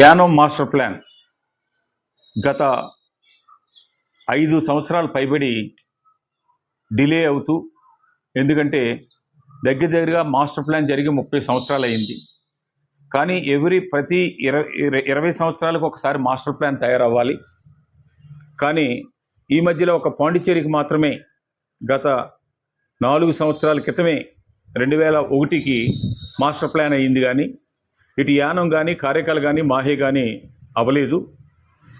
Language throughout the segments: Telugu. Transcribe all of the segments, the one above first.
Yanam master plan. గత ఐదు సంవత్సరాలు పైబడి డిలే అవుతూ ఎందుకంటే దగ్గర దగ్గరగా మాస్టర్ ప్లాన్ జరిగి ముప్పై సంవత్సరాలు అయింది. కానీ ఎవ్రీ ప్రతి ఇరవై ఇరవై సంవత్సరాలకు ఒకసారి మాస్టర్ ప్లాన్ తయారవ్వాలి. కానీ ఈ మధ్యలో ఒక పాండిచ్చేరికి మాత్రమే గత నాలుగు సంవత్సరాల క్రితమే రెండు వేల ఒకటికి మాస్టర్ ప్లాన్ అయ్యింది కానీ ఇటు యానం కానీ కార్యకాలు కానీ మాహే కానీ అవ్వలేదు.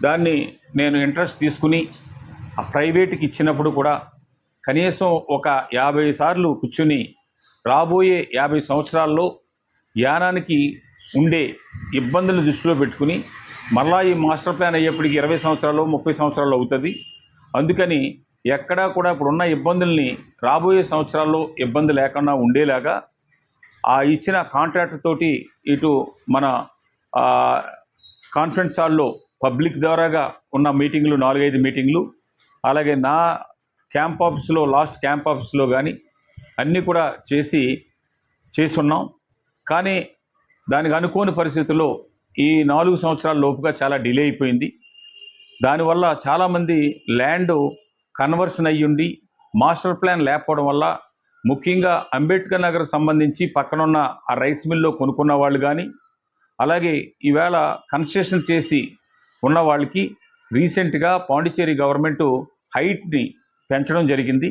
దాన్ని నేను ఇంట్రెస్ట్ తీసుకుని ఆ ప్రైవేట్కి ఇచ్చినప్పుడు కూడా కనీసం ఒక యాభై సార్లు కూర్చుని రాబోయే యాభై సంవత్సరాల్లో యానానికి ఉండే ఇబ్బందులు దృష్టిలో పెట్టుకుని మళ్ళా ఈ మాస్టర్ ప్లాన్ అయ్యేప్పటికి ఇరవై సంవత్సరాలు ముప్పై సంవత్సరాలు అవుతుంది. అందుకని ఎక్కడా కూడా ఇప్పుడున్న ఇబ్బందుల్ని రాబోయే సంవత్సరాల్లో ఇబ్బంది లేకుండా ఉండేలాగా ఆ ఇచ్చిన కాంట్రాక్ట్ తోటి ఇటు మన కాన్ఫరెన్స్ హాల్లో పబ్లిక్ ద్వారాగా ఉన్న మీటింగ్లు నాలుగైదు మీటింగ్లు అలాగే నా క్యాంప్ ఆఫీస్లో లాస్ట్ క్యాంప్ ఆఫీస్లో కానీ అన్నీ కూడా చేసి చేస్తున్నాం కానీ దానికి అనుకోని పరిస్థితుల్లో ఈ నాలుగు సంవత్సరాల లోపుగా చాలా డిలే అయిపోయింది. దానివల్ల చాలామంది ల్యాండ్ కన్వర్షన్ అయ్యుండి మాస్టర్ ప్లాన్ లేకపోవడం వల్ల ముఖ్యంగా అంబేద్కర్ నగర్ సంబంధించి పక్కనున్న ఆ రైస్ మిల్లో కొనుక్కున్న వాళ్ళు కానీ అలాగే ఈవేళ కన్స్ట్రక్షన్ చేసి ఉన్న వాళ్ళకి రీసెంట్గా పాండిచ్చేరి గవర్నమెంట్ హైట్ని పెంచడం జరిగింది.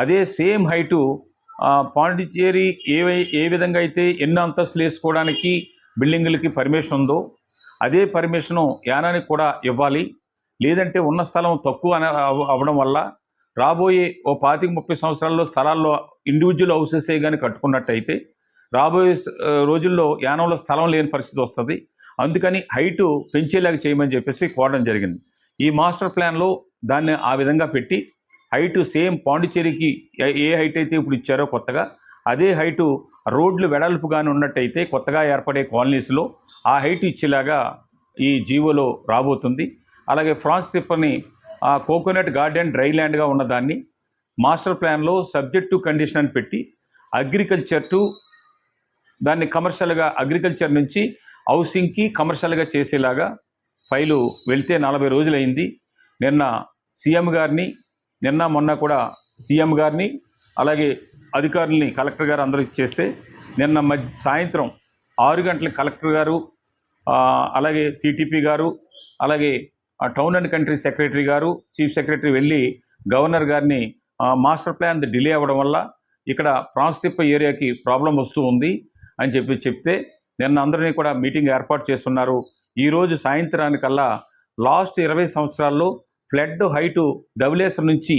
అదే సేమ్ హైటు పాండిచ్చేరి ఏ ఏ విధంగా అయితే ఎన్ని అంతస్తులు వేసుకోవడానికి బిల్డింగులకి పర్మిషన్ ఉందో అదే పర్మిషను యానానికి కూడా ఇవ్వాలి. లేదంటే ఉన్న స్థలం తక్కువ అవ్వడం వల్ల రాబోయే ఓ పాతిక ముప్పై సంవత్సరాల్లో స్థలాల్లో ఇండివిజువల్ హౌసెసే కానీ కట్టుకున్నట్టయితే రాబోయే రోజుల్లో యానంలో స్థలం లేని పరిస్థితి వస్తుంది. అందుకని హైటు పెంచేలాగా చేయమని చెప్పేసి కోరడం జరిగింది. ఈ మాస్టర్ ప్లాన్లో దాన్ని ఆ విధంగా పెట్టి హైటు సేమ్ పాండిచ్చేరికి ఏ- ఏ హైట్ అయితే ఇప్పుడు ఇచ్చారో కొత్తగా అదే హైటు రోడ్లు వెడల్పుగానే ఉన్నట్టయితే కొత్తగా ఏర్పడే కాలనీస్లో ఆ హైట్ ఇచ్చేలాగా ఈ జీవోలో రాబోతుంది. అలాగే ఫ్రాన్స్ తిప్పని ఆ కోకోనట్ గార్డెన్ డ్రై ల్యాండ్గా ఉన్నదాన్ని మాస్టర్ ప్లాన్లో సబ్జెక్ట్ టు కండిషన్ అని పెట్టి అగ్రికల్చర్ టు దాన్ని కమర్షియల్గా అగ్రికల్చర్ నుంచి హౌసింగ్కి కమర్షియల్గా చేసేలాగా ఫైలు వెళ్తే నలభై రోజులైంది. నిన్న సీఎం గారిని నిన్న మొన్న కూడా సీఎం గారిని అలాగే అధికారుల్ని కలెక్టర్ గారు అందరూ చేస్తే నిన్న మధ్య సాయంత్రం ఆరు గంటల కలెక్టర్ గారు అలాగే సిటిపి గారు అలాగే ఆ టౌన్ అండ్ కంట్రీ సెక్రటరీ గారు చీఫ్ సెక్రటరీ వెళ్ళి గవర్నర్ గారిని మాస్టర్ ప్లాన్ డిలే అవ్వడం వల్ల ఇక్కడ ఫ్రాన్స్ తిప్ప ఏరియాకి ప్రాబ్లం వస్తూ ఉంది అని చెప్పి చెప్తే నిన్న అందరినీ కూడా మీటింగ్ ఏర్పాటు చేస్తున్నారు. ఈరోజు సాయంత్రానికల్లా లాస్ట్ ఇరవై సంవత్సరాల్లో ఫ్లడ్ హైటు ధవలేశ్వరం నుంచి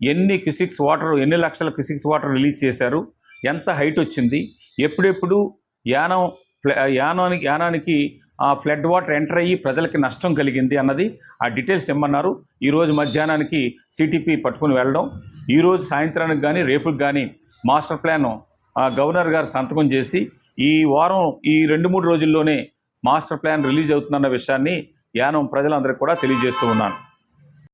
ఎన్ని క్యూసిక్స్ వాటర్ ఎన్ని లక్షల క్యూసిక్స్ వాటర్ రిలీజ్ చేశారు ఎంత హైట్ వచ్చింది ఎప్పుడెప్పుడు యానం ఫ్ల- యానానికి యానానికి ఆ ఫ్లడ్ వాటర్ ఎంటర్ అయ్యి ప్రజలకి నష్టం కలిగింది అన్నది ఆ డీటెయిల్స్ ఇమ్మన్నారు. ఈరోజు మధ్యాహ్నానికి సిటీపీ పట్టుకుని వెళ్ళడం. ఈరోజు సాయంత్రానికి కానీ రేపుకి కానీ మాస్టర్ ప్లాన్ ఆ, గవర్నర్ గారు సంతకం చేసి ఈ వారం ఈ రెండు మూడు రోజుల్లోనే మాస్టర్ ప్లాన్ రిలీజ్ అవుతుందన్న విషయాన్ని యానం ప్రజలందరికీ కూడా తెలియజేస్తూ ఉన్నాను.